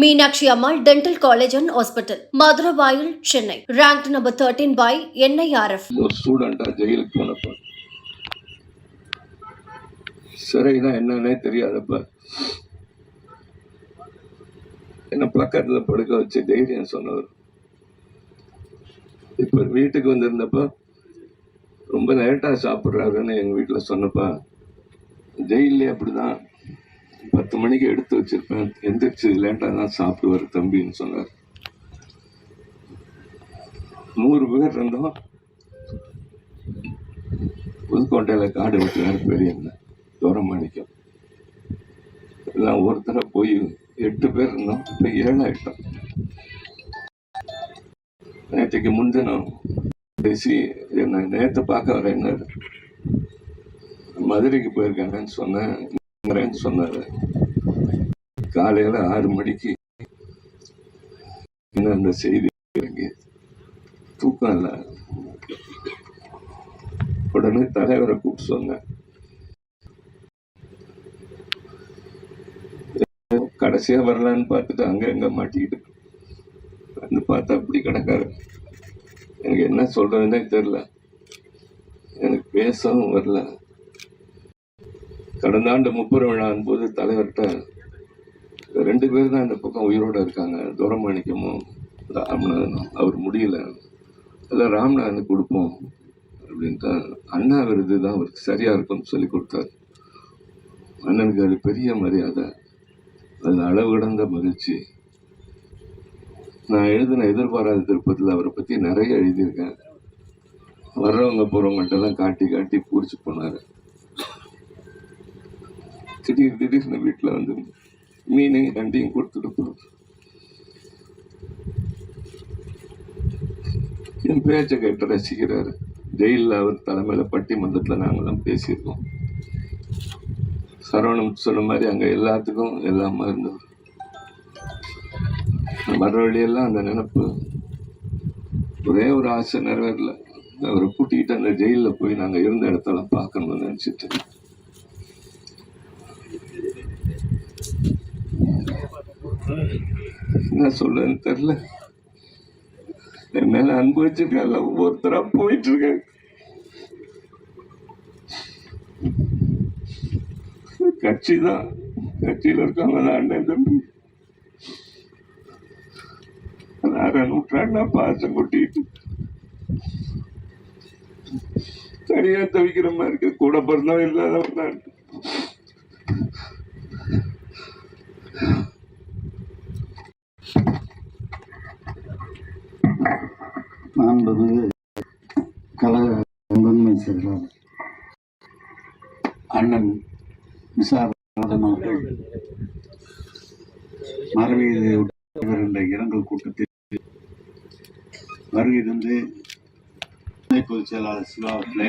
Meenakshi Ammal dental college and hospital Maduravoyal Chennai. Rank number thirteen by NIRF ஒரு ஸ்டூடெண்ட்டாக ஜெயிலுக்கு போனப்ப சிறைனா என்னன்னே தெரியாதப்ப என்ன பக்கத்தில் படுக்க வச்சு தைரியம் சொன்னவர். இப்போ வீட்டுக்கு வந்திருந்தப்ப ரொம்ப லேட்டாக சாப்பிட்றாருன்னு எங்கள் வீட்டில் சொன்னப்ப ஜெயிலே அப்படிதான். பத்து மணிக்கு எடுத்து வச்சிருப்பேன். எந்திரிச்சு லேட்டாக தான் சாப்பிடுவார் தம்பின்னு சொன்னார். நூறு பேர் இருந்தோம். புதுக்கோட்டையில் காடு வெட்டினார் பெரியண்ண தூரமாணிக்கம். எல்லாம் ஒருத்தரை போய் எட்டு பேர் இருந்தோம். இப்போ ஏழாயிட்டோம் நேற்றுக்கு முன்தினம் பேசி என்ன நேற்று பார்க்க வரேன்னாரு மதுரைக்கு போயிருக்காங்கன்னு சொன்னேன். வரேன்னு சொன்னாரு. காலையில் ஆறு மணிக்கு என்ன அந்த செய்தி? தூக்கம் இல்லை. உடனே தலைவரை கூப்பிட்டு சொன்னேன். கடைசியா வரலான்னு பார்த்துட்டு அங்க எங்க மாட்டிக்கிட்டு. வந்து பார்த்தா அப்படி கிடக்காரு. எனக்கு என்ன சொல்றதுன்னே தெரியல. எனக்கு பேசவும் வரல. கடந்த ஆண்டு முப்பது விழான் போது தலைவர்கிட்ட ரெண்டு பேர் தான் இந்த பக்கம் உயிரோடு இருக்காங்க. தூரமாணிக்கமும் ராமநாதனும் அவர் முடியல. அதில் ராமநாதனுக்கு கொடுப்போம் அப்படின்ட்டு அண்ணா விருது தான் அவருக்கு சரியாக இருக்கும்னு சொல்லி கொடுத்தாரு. அண்ணனுக்கு அது பெரிய மரியாதை. அது அளவு கடந்த மகிழ்ச்சி. நான் எழுதின எதிர்பாராத திருப்பத்தில் அவரை பற்றி நிறைய எழுதியிருக்கேன். வர்றவங்க போகிறவங்கள்ட்டெல்லாம் காட்டி காட்டி பூரிச்சு போனார். திடீர் திடீர்னு வீட்டில் வந்து மீனையும் ரெண்டையும் கொடுத்துட்டு போனார் என் பேச்சை கேட்டு ரசிக்கிறாரு. ஜெயிலில் அவர் தலைமையில் பட்டிமன்றத்தில் நாங்களாம் பேசியிருக்கோம். சரவணம் சொன்ன மாதிரி அங்கே எல்லாத்துக்கும் எல்லாமா இருந்தவர் மறுபடியெல்லாம் அந்த நினப்பு ஒரே ஒரு ஆசை நிறைவேறல. அவரை கூட்டிகிட்டு அந்த ஜெயிலில் போய் நாங்கள் இருந்த இடத்தெல்லாம் பார்க்கணும்னு நினச்சிட்டு என்ன சொல்றேன்னு தெரில என் மேல அன்பு வச்சிருக்காங்க ஒவ்வொருத்தரா போயிட்டு இருக்காங்க கட்சி தான் கட்சியில் இருக்காங்க தான் அண்ணன் தம்பி. அரை நூற்றாண்டா பாசம் கொட்டிட்டு. தனியா தவிக்கிற மாதிரி இருக்கு. கூட பிறந்தவன் இல்லாதவன் தான். என்பது கழக முதன்மை செயலாளர் அண்ணன் விசாரணன் அவர்கள். மறைவீடு என்ற இரங்கல் கூட்டத்தில் வருகை தந்து பொதுச் செயலாளர் சிவா அவர்களே